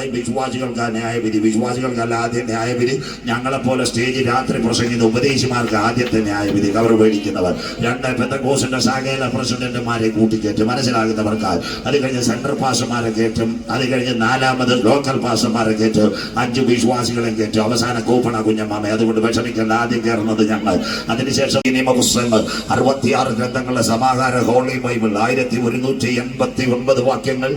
പറയും വിശ്വാസികൾക്ക് ന്യായവിധി വിശ്വാസികൾക്കല്ല ആദ്യം ന്യായവിധി ഞങ്ങളെപ്പോലെ സ്റ്റേജ് രാത്രി പ്രസംഗിക്കുന്ന ഉപദേശിമാർക്ക് ആദ്യത്തെ ന്യായവിധി കവർ മേടിക്കുന്നവർ. രണ്ട് പെന്തക്കോസിന്റെ ശാഖയിലെ പ്രസിഡന്റുമാരെ കൂട്ടിക്കയറ്റും മനസ്സിലാകുന്നവർക്ക് അത് കഴിഞ്ഞ് സെൻട്രൽ പാസ്റ്റർമാരെ കയറ്റും. അത് കഴിഞ്ഞ് നാലാമത് ലോക്കൽ പാസ്റ്റർമാരെ കയറ്റും. അഞ്ച് വിശ്വാസികളെ കയറ്റും. അവസാന കൂപ്പണ കുഞ്ഞമ്മാമ അതുകൊണ്ട് വിഷമിക്കേണ്ട. ആദ്യം കയറുന്നത് ഞങ്ങൾ. അതിനുശേഷം നിയമപുസ്തകങ്ങൾ അറുപത്തിയാറ് ഗ്രന്ഥങ്ങളുടെ സമാഹാര ഹോളി ബൈബിൾ. ആയിരത്തി ഒരുന്നൂറ്റി എൺപത്തി ഒൻപത് വാക്യങ്ങൾ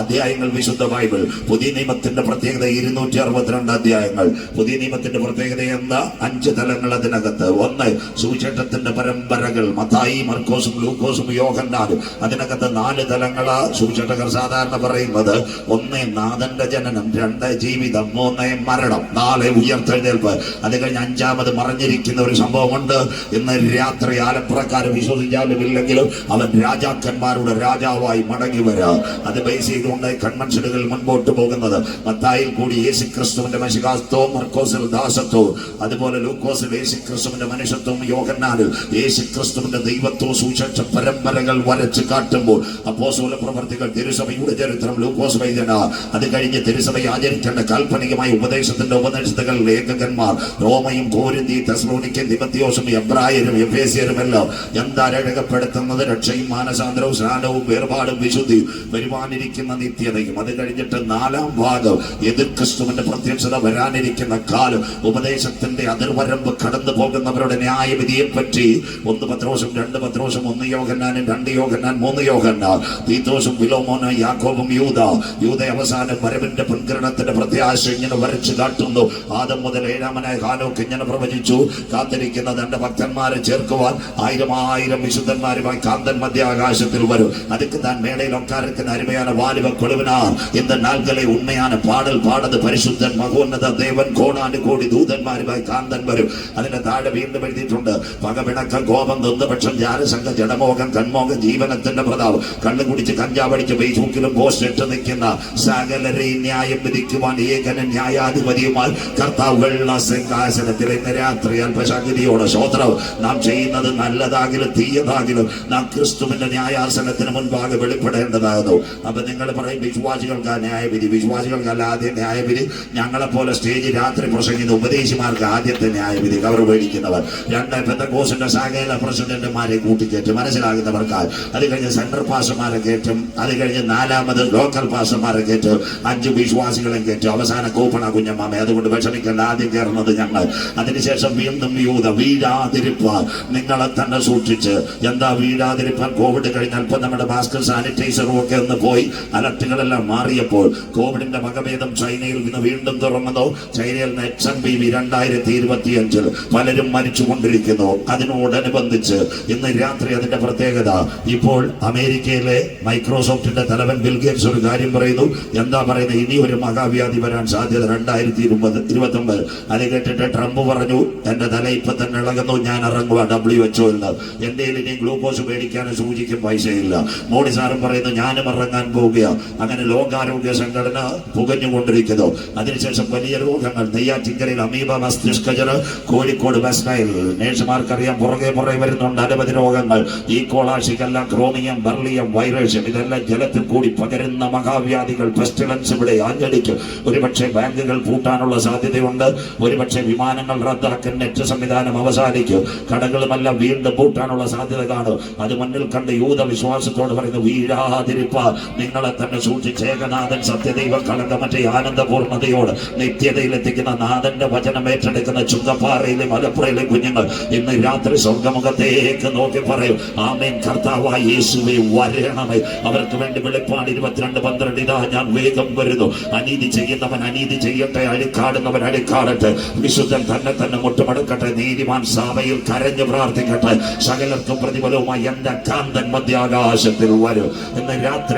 അധ്യായങ്ങൾ വിശുദ്ധ ബൈബിൾ. പുതിയ നിയമത്തിന്റെ പ്രത്യേകത ഇരുന്നൂറ്റി അറുപത്തിരണ്ട് അധ്യായങ്ങൾ. പുതിയ നിയമത്തിന്റെ പ്രത്യേകത എന്താ? അഞ്ച് തലങ്ങൾ അതിനകത്ത്. ഒന്ന് സുവിശേഷത്തിന്റെ പരമ്പരകൾ. മത്തായി മർക്കോസും ലൂക്കോസും യോഹന്നാനും. അതിനകത്ത് നാല് തലങ്ങളാ സുവിശേഷകർ സാധാരണ പറയുന്നത്. ഒന്ന് നാഥന്റെ ജനനം. രണ്ട് ജീവിതം. മൂന്ന് മരണം. നാല് ഉയർത്തെഴുന്നേൽപ്പ്. അത് കഴിഞ്ഞ് അഞ്ചാമത് മറിഞ്ഞിരിക്കുന്ന ഒരു സംഭവമുണ്ട്. ഇന്ന് രാത്രി ആലപ്പുറക്കാർ വിശ്വസിച്ചാലും ഇല്ലെങ്കിലും അവൻ രാജാക്കന്മാരുടെ രാജാവായി മടങ്ങി വരാം. അത് ബേസ് ചെയ്തുകൊണ്ട് കൺവെൻഷനുകൾ മുൻപോട്ട് പോകുന്നത് മത്തായിൽ കൂടി യേശു ക്രിസ്തുവിന്റെ മനുഷ്യത്വവും മർക്കോസിൽ ദാസത്വവും അതുപോലെ ലൂക്കോസിൽ യേശു ക്രിസ്തുവിന്റെ മനുഷ്യത്വവും യോഹന്നാനിൽ യേശു ക്രിസ്തുവിന്റെ ദൈവത്വവും സൂക്ഷിച്ച പരമ്പരകൾ വരച്ച് കാട്ടുമ്പോൾ അപ്പോസോല പ്രവർത്തികൾ തിരുസഭയുടെ ചരിത്രം ലൂക്കോസ് വൈദ്യന അത് കഴിഞ്ഞ് തിരുസഭയെ ആചരിക്കേണ്ട കാൽപ്പനികമായ ഉപദേശത്തിന്റെ ഉപദേശത്തുകൾ ലേഖകന്മാർ റോമയും കോരിന്തി തെസ്ലോണിക്കും തിമത്തിയോസും എബ്രായരും എഫേസിയരും എല്ലാം എന്താ രേഖപ്പെടുത്തുന്നത്? രക്ഷയും മാനസാന്തരവും സ്നാനവും വേർപാടും വിശുദ്ധിയും വരുവാനിരിക്കുന്ന നിത്യതയും. അത് കഴിഞ്ഞിട്ട് നാലാം വരാൻ ഭാഗം എതിർ ക്രിസ്തുവിന്റെ പ്രത്യക്ഷത വരാനിരിക്കുന്ന കാലം ഉപദേശത്തിന്റെ അതിർവരമ്പ് കടന്നു പോകുന്നവരുടെ ന്യായവിധിയെ പറ്റി ഒന്ന് പത്രോഷം രണ്ട് പത്രോഷം ഒന്ന് യോഗന്നാനും രണ്ട് യോഗന്നാൻ മൂന്ന് യോഗന്നാൻ തീത്തോഷം വിലോമോന യാക്കോബും യൂത യൂത അവസാനം വരവിന്റെ മുൻകരണത്തിന്റെ പ്രത്യാശ ഇങ്ങനെ വരച്ചു കാട്ടുന്നു. ആദ്യം മുതൽ ഏഴാമനായ ഹാനോക്ക് ഇങ്ങനെ പ്രവചിച്ചു. കാത്തിരിക്കുന്ന തന്റെ ഭക്തന്മാരെ ചേർക്കുവാൻ ആയിരം ആയിരം വിശുദ്ധന്മാരുമായി കാന്തൻ മധ്യാകാശത്തിൽ വരും. അതുക്ക് താൻ മേളയിൽ ഒക്കാരത്തിന് അരുമയാണ് വാലിവ കൊളുവിനാർ. ഇന്ന് നാൽക്കലെ உண்மையான பாடல் பாடது பரிசுத்தன் மகோன்னத தேவன் கோடானு കോടി ദൂതന്മാരുമായി കാന്തൻ വരും അതിന്റെ താഴെ വീണ്ടും എഴുതിയിട്ടുണ്ട് പകപിണക്കം കോപം ദന്തപക്ഷം ജാരസംഘ ജഡമോഹം കൺമോഹം ജീവനത്തിന്റെ പ്രതാപം കണ്ണു കുടിച്ച് കഞ്ചാവടിച്ച് ഫേസ്ബുക്കിലും പോസ്റ്റ് ഇട്ട് നിൽക്കുന്ന സകലരെയും ന്യായം വിധിക്കുവാൻ ഏകന ന്യായാധിപതിയുമായി കർത്താവ് വെള്ള സിംഹാസനത്തിൽ ഇന്ന് രാത്രി അല്പശക്തിയോടെ ശ്രോത്രം നാം ചെയ്യുന്നത് നല്ലതാകിലും തീയതാകിലും നാം ക്രിസ്തുവിന്റെ ന്യായാസനത്തിന് മുൻപാകെ വെളിപ്പെടേണ്ടതാകുന്നു അപ്പൊ നിങ്ങൾ പറയും വിശ്വാസികൾക്ക് ന്യായവിധി വിശ്വാസികൾക്കല്ല ആദ്യം ന്യായവിധി. ഞങ്ങളെപ്പോലെ സ്റ്റേജ് രാത്രി പ്രസംഗിക്കുന്ന ഉപദേശിമാർക്ക് ആദ്യത്തെ ന്യായവിധി കവർ മേടിക്കുന്നവർ. രണ്ട് പെന്തക്കോസിന്റെ ശാഖയിലെ പ്രസിഡന്റുമാരെ കൂട്ടിച്ചേറ്റ്. മനസ്സിലാകുന്നവർക്ക് അത് കഴിഞ്ഞ് സെൻട്രൽ പാസ്റ്റർമാരെ കയറ്റും. അത് കഴിഞ്ഞ് നാലാമത് ലോക്കൽ പാസ്റ്റർമാരെ കയറ്റും. അഞ്ച് വിശ്വാസികളെ കയറ്റും. അവസാന കൂപ്പണ കുഞ്ഞമ്മാമ അതുകൊണ്ട് വിഷമിക്കേണ്ട. ആദ്യം കയറുന്നത് ഞങ്ങൾ. അതിനുശേഷം വീണ്ടും യൂത വീഴാതിരിപ്പാൻ നിങ്ങളെ തന്നെ സൂക്ഷിച്ച്. എന്താ വീഴാതിരിപ്പാൻ? കോവിഡ് കഴിഞ്ഞാൽ ഇപ്പൊ നമ്മുടെ മാസ്ക് സാനിറ്റൈസറും ഒക്കെ ഒന്ന് പോയി. അലർട്ടുകളെല്ലാം മാറിയപ്പോൾ കോവിഡിന്റെ വകഭേദം ചൈനയിൽ നിന്ന് വീണ്ടും തുറങ്ങുന്നു ചൈനയിൽ നിന്ന് എച്ച് എം പി വി രണ്ടായിരത്തി ഇരുപത്തി അഞ്ചിൽ പലരും മരിച്ചുകൊണ്ടിരിക്കുന്നു. അതിനോടനുബന്ധിച്ച് ഇന്ന് രാത്രി അതിന്റെ പ്രത്യേകത ഇപ്പോൾ അമേരിക്കയിലെ മൈക്രോസോഫ്റ്റിന്റെ തലവൻ ബിൽഗേറ്റ്സ് ഒരു കാര്യം പറയുന്നു. എന്താ പറയുന്നത്? ഇനി ഒരു മഹാവ്യാധി വരാൻ സാധ്യത രണ്ടായിരത്തി ഇരുപത് ഇരുപത്തി ഒമ്പത് അത് കേട്ടിട്ട് ട്രംപ് പറഞ്ഞു എന്റെ തല ഇപ്പൊ തന്നെ ഇളകുന്നു ഞാൻ ഇറങ്ങുക ഡബ്ല്യു എച്ച്ഒ എന്ന് എന്റെ ഇനി ഗ്ലൂക്കോസ് മേടിക്കാനും സൂചിക്കും പൈസയില്ല. മോഡി സാറും പറയുന്നു ഞാനും ഇറങ്ങാൻ പോവുക അങ്ങനെ ലോകാരോഗ്യ സംഘടന പുകഞ്ഞുകൊണ്ടിരിക്കുന്നു അതിനുശേഷം വലിയ രോഗങ്ങൾ നെയ്യാറ്റിങ്കരയിൽ അമീബ മസ്തിഷ്കജർ കോഴിക്കോട് ബസ്നയിൽ നേഴ്സുമാർക്കറിയാം പുറകെ പുറകെ വരുന്നുണ്ട് അനവധി രോഗങ്ങൾ. ഈ കോളാശിക്കെല്ലാം ക്രോമിയം ബർലിയം വൈറേഷ്യം ഇതെല്ലാം ജലത്തിൽ കൂടി പകരുന്ന മഹാവ്യാധികൾ. പെസ്റ്റിലൻസ് ഇവിടെ ആഞ്ഞടിക്കും. ഒരുപക്ഷെ ബാങ്കുകൾ പൂട്ടാനുള്ള സാധ്യതയുണ്ട്. ഒരുപക്ഷെ വിമാനങ്ങൾ റദ്ദാക്കാൻ നെറ്റ് സംവിധാനം അവസാനിക്കും. കടകളുമെല്ലാം വീണ്ടും പൂട്ടാനുള്ള സാധ്യത കാണും. അത് മുന്നിൽ കണ്ട് യൂത വിശ്വാസത്തോട് പറയുന്നു വീഴാതിരിപ്പ നിങ്ങളെ തന്നെ സൂക്ഷിച്ച് ഏകനാഥൻ സത്യദൈവ കളങ്കമറ്റ ആനന്ദപൂർണതയോട് നിത്യതയിൽ എത്തിക്കുന്ന നാഥന്റെ വചനം ഏറ്റെടുക്കുന്ന ചുങ്കപ്പാറയിലെ മലപ്പുറയിലെ കുഞ്ഞുങ്ങൾ ഇന്ന് രാത്രി സ്വർഗമുഖത്തേക്ക് നോക്കി പറയും ആമേൻ കർത്താവായി യേശുവെ വരണമേ. അവർക്ക് വേണ്ടി വെളിപ്പാട് ഇരുപത്തിരണ്ട് പന്ത്രണ്ട് ഇതാ ഞാൻ വേഗം വരുന്നു. അനീതി ചെയ്യുന്നവൻ അനീതി ചെയ്യട്ടെ അഴിക്കാടുന്നവൻ അഴിക്കാടട്ടെ. വിശുദ്ധൻ തന്നെ തന്നെ മുട്ടുമടക്കട്ടെ നീതിമാൻ സഭയിൽ കരഞ്ഞു പ്രാർത്ഥിക്കട്ടെ. സകലർക്കും പ്രതിഫലവുമായി എന്റെ കാന്തൻ മധ്യാകാശത്തിൽ വരും. ഇന്ന് രാത്രി